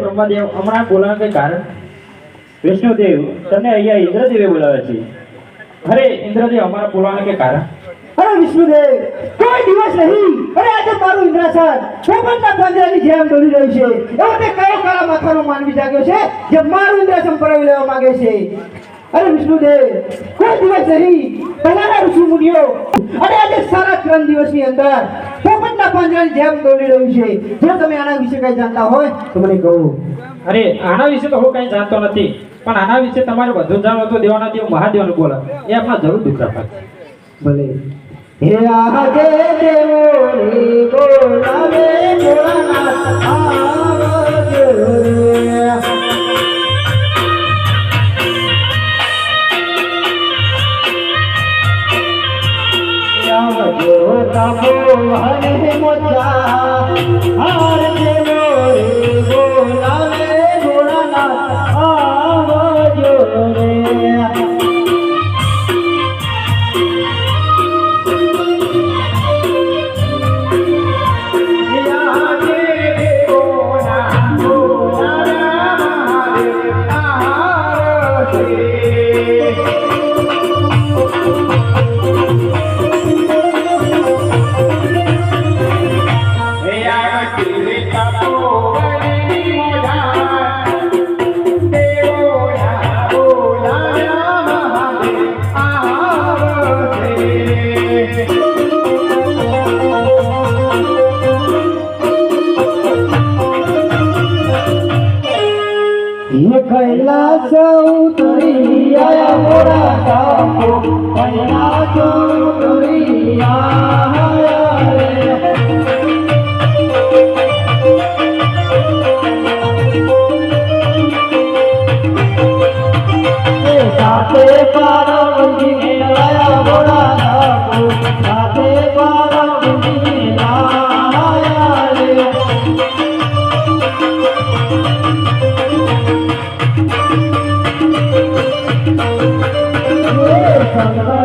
બ્રહ્માદેવ હમણાં બોલાવે કારણ? વિષ્ણુદેવ તમને અહીંયા ઇન્દ્રદેવે બોલાવે છે. અરે ઇન્દ્રદેવ અમારા બોલાવવાનું કે કારણ? અરે વિષ્ણુદેવ કોઈ દિવસ નહીં. અરે આજે મારું ઇન્દ્રાસન પોપટના પાંજરાની જેમ દોડી રહ્યું છે. એવો તે કયો કાળા માથાનો માનવી જાગ્યો છે જે મારું ઇન્દ્રાસન પરાવી લેવા માંગે છે? અરે વિષ્ણુદેવ કોઈ દિવસ નહીં. પહેલાના ઋષિ મુનિઓ અને આજે સારા ત્રણ દિવસની અંદર પોપટના પાંજરાની જેમ દોડી રહ્યું છે. જો તમે આના વિશે કઈ જાણતા હોય તો મને કહો. અરે આના વિશે તો હું કઈ જાણતો નથી. પણ આના વિશે તમારે વધુ જાણો તો દેવાના દેવ મહાદેવને બોલો. એ આપણા જરૂર દુઃખ રાખે ભલે. હે મોજા. Hare કૈલાસ ઉતરિયા મોરા કાપો કૈલાસ ઉતરિયા સાથે પારવતી લાયા બોડા સાથે પારવતી લાયા રે. Sana